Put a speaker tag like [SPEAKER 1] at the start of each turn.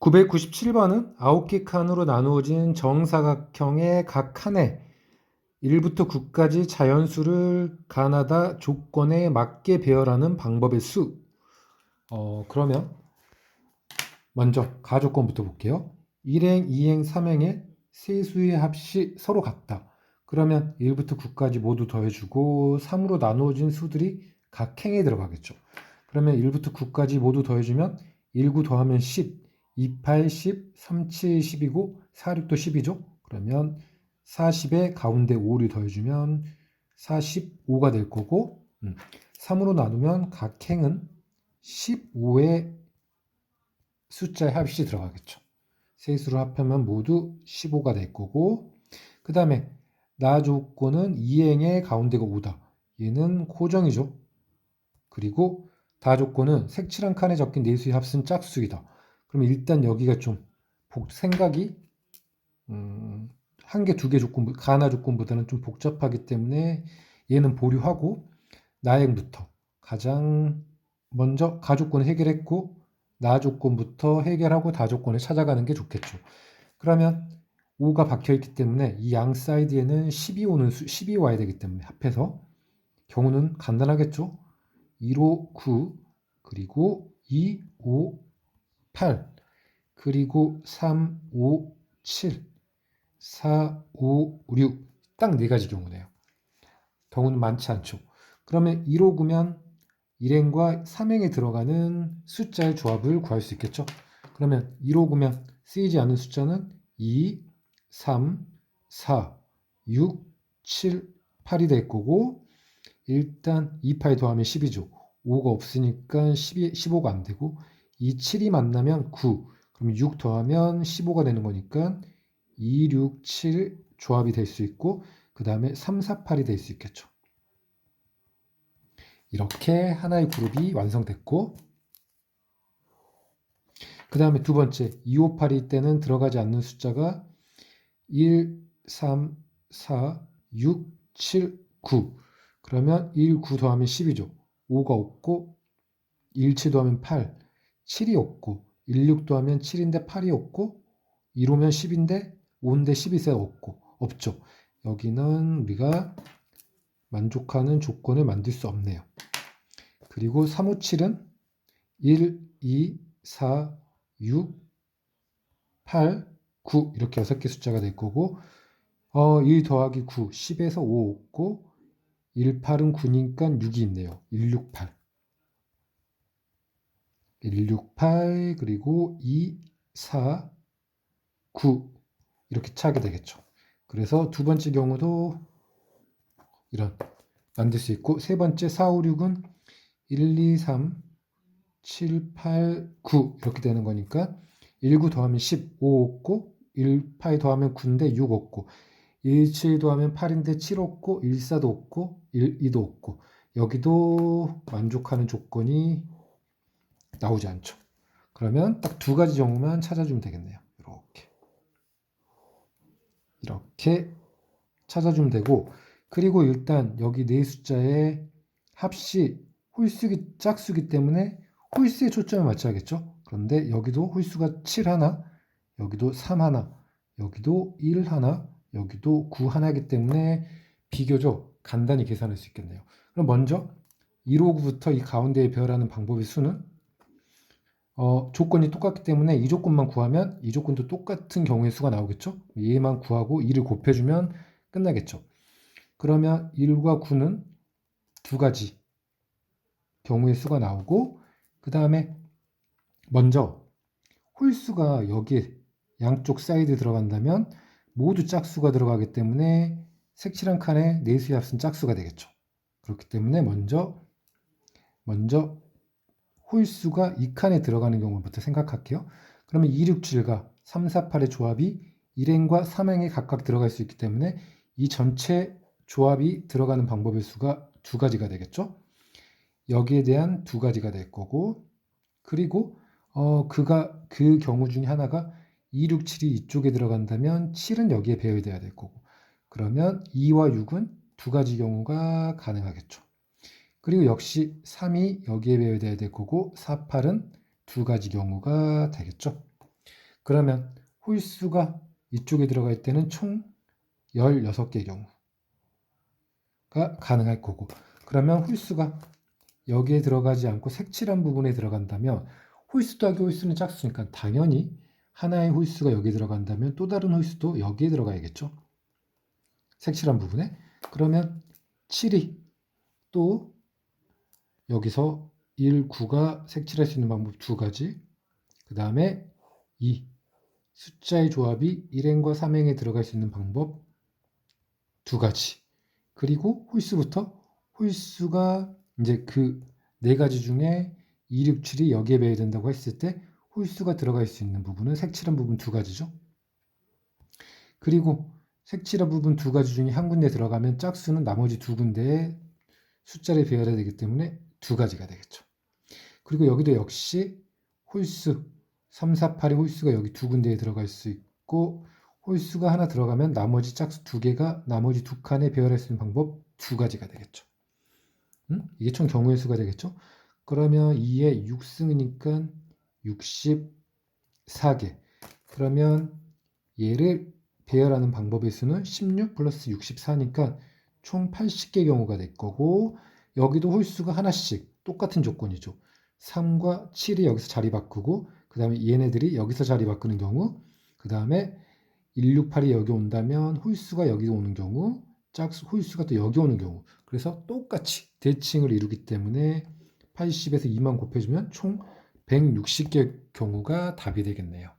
[SPEAKER 1] 997번은 9개 칸으로 나누어진 정사각형의 각 칸에 1부터 9까지 자연수를 가나다 조건에 맞게 배열하는 방법의 수. 어, 그러면 먼저 가조건부터 볼게요. 1행, 2행, 3행의 세 수의 합이 서로 같다. 그러면 1부터 9까지 모두 더해주고 3으로 나누어진 수들이 각 행에 들어가겠죠. 그러면 1부터 9까지 모두 더해주면 19 더하면 10, 28, 10, 37, 10이고 46도 10이죠. 그러면 40에 가운데 5를 더해주면 45가 될 거고 음, 3으로 나누면 각 행은 15의 숫자의 합이 들어가겠죠. 세수를 합하면 모두 15가 될 거고 그 다음에 나 조건은 2행의 가운데가 5다. 얘는 고정이죠. 그리고 다 조건은 색칠한 칸에 적힌 네수의 합은 짝수이다. 그러면 일단 여기가 좀 복, 생각이 음, 한 개, 두 개 조건, 가나 조건보다는 좀 복잡하기 때문에 얘는 보류하고 나행부터 가장 먼저 가조건을 해결했고 나 조건부터 해결하고 다 조건을 찾아가는 게 좋겠죠. 그러면 5가 박혀 있기 때문에 이 양 사이드에는 12 오는 수, 12 와야 되기 때문에 합해서 경우는 간단하겠죠. 1호 9 그리고 2, 5, 8 그리고 3, 5, 7 4, 5, 6 딱 네 가지 경우네요. 경우는 많지 않죠. 그러면 1호 9면 1행과 3행에 들어가는 숫자의 조합을 구할 수 있겠죠. 그러면 1호 9면 쓰이지 않는 숫자는 2, 3, 4, 6, 7, 8이 될 거고 일단 2, 8 더하면 10이죠. 5가 없으니까 12, 15가 안 되고 이 7이 만나면 9 그럼 6 더하면 15가 되는 거니까 2, 6, 7 조합이 될 수 있고 그 다음에 3, 4, 8이 될 수 있겠죠. 이렇게 하나의 그룹이 완성됐고 그 다음에 두 번째 2, 5, 8일 때는 들어가지 않는 숫자가 1, 3, 4, 6, 7, 9 그러면 1, 9 더하면 10이죠. 5가 없고 1, 7 더하면 8 7이 없고 1, 6 더하면 7인데 8이 없고 1 오면 10인데 5인데 10이 세 없고 없죠. 여기는 우리가 만족하는 조건을 만들 수 없네요. 그리고 3, 5, 7은 1, 2, 4, 6, 8, 9 이렇게 6개 숫자가 될 거고 어, 1 더하기 9, 10에서 5 없고 1, 8은 9니까 6이 있네요. 1, 6, 8 1, 6, 8 그리고 2, 4, 9 이렇게 차게 되겠죠. 그래서 두 번째 경우도 이런 만들 수 있고 세 번째 4, 5, 6은 1, 2, 3, 7, 8, 9 이렇게 되는 거니까 1, 9 더하면 10, 5 없고 1, 8 더하면 9인데 6 없고 1, 7 더하면 8인데 7 없고 1, 4도 없고 1, 2도 없고 여기도 만족하는 조건이 나오지 않죠. 그러면 딱 두 가지 경우만 찾아주면 되겠네요. 이렇게 이렇게 찾아주면 되고 그리고 일단 여기 네 숫자의 합시 홀수기 짝수기 때문에 홀수에 초점을 맞춰야겠죠. 그런데 여기도 홀수가 7 하나, 여기도 3 하나, 여기도 1 하나, 여기도 9 하나이기 때문에 비교적 간단히 계산할 수 있겠네요. 그럼 먼저 159부터 이 가운데에 배열하는 방법의 수는 어, 조건이 똑같기 때문에 이 조건만 구하면 이 조건도 똑같은 경우의 수가 나오겠죠. 얘만 구하고 2를 곱해주면 끝나겠죠. 그러면 1과 9는 두 가지 경우의 수가 나오고 그 다음에 먼저 홀수가 여기에 양쪽 사이드 들어간다면 모두 짝수가 들어가기 때문에 색칠한 칸에 네수의 합은 짝수가 되겠죠. 그렇기 때문에 먼저 먼저 홀수가 이 칸에 들어가는 경우부터 생각할게요. 그러면 2, 6, 7과 3, 4, 8의 조합이 1행과 3행에 각각 들어갈 수 있기 때문에 이 전체 조합이 들어가는 방법의 수가 두 가지가 되겠죠. 여기에 대한 두 가지가 될 거고 그리고 어 그가 그 경우 중에 하나가 2, 6, 7이 이쪽에 들어간다면 7은 여기에 배열돼야 될 거고 그러면 2와 6은 두 가지 경우가 가능하겠죠. 그리고 역시 3이 여기에 배열돼야 될 거고 4, 8은 두 가지 경우가 되겠죠. 그러면 홀수가 이쪽에 있을 때는 총 16개의 경우가 가능할 거고 그러면 홀수가 여기에 들어가지 않고 색칠한 부분에 들어간다면 홀수 더하기 홀수는 짝수니까 당연히 하나의 홀수가 여기 들어간다면 또 다른 홀수도 여기에 들어가야겠죠. 색칠한 부분에. 그러면 7이 또 여기서 1, 9가 색칠할 수 있는 방법 두 가지. 그 다음에 2. 숫자의 조합이 1행과 3행에 들어갈 수 있는 방법 두 가지. 그리고 홀수부터 홀수가 이제 그 네 가지 중에 2, 6, 7이 여기에 배야 된다고 했을 때 홀수가 들어갈 수 있는 부분은 색칠한 부분 두 가지죠. 그리고 색칠한 부분 두 가지 중에 한 군데 들어가면 짝수는 나머지 두 군데에 숫자를 배열해야 되기 때문에 두 가지가 되겠죠. 그리고 여기도 역시 홀수 3, 4, 8의 홀수가 여기 두 군데에 들어갈 수 있고 홀수가 하나 들어가면 나머지 짝수 두 개가 나머지 두 칸에 배열할 수 있는 방법 두 가지가 되겠죠. 음? 이게 총 경우의 수가 되겠죠. 그러면 2의 6승이니까 64개. 그러면 얘를 배열하는 방법의 수는 16 플러스 64니까 총 80개 경우가 될 거고 여기도 홀수가 하나씩 똑같은 조건이죠. 3과 7이 여기서 자리 바꾸고 그 다음에 얘네들이 여기서 자리 바꾸는 경우 그 다음에 168이 여기 온다면 홀수가 여기 오는 경우 짝수 홀수가 또 여기 오는 경우 그래서 똑같이 대칭을 이루기 때문에 80에서 2만 곱해주면 총 160개 경우가 답이 되겠네요.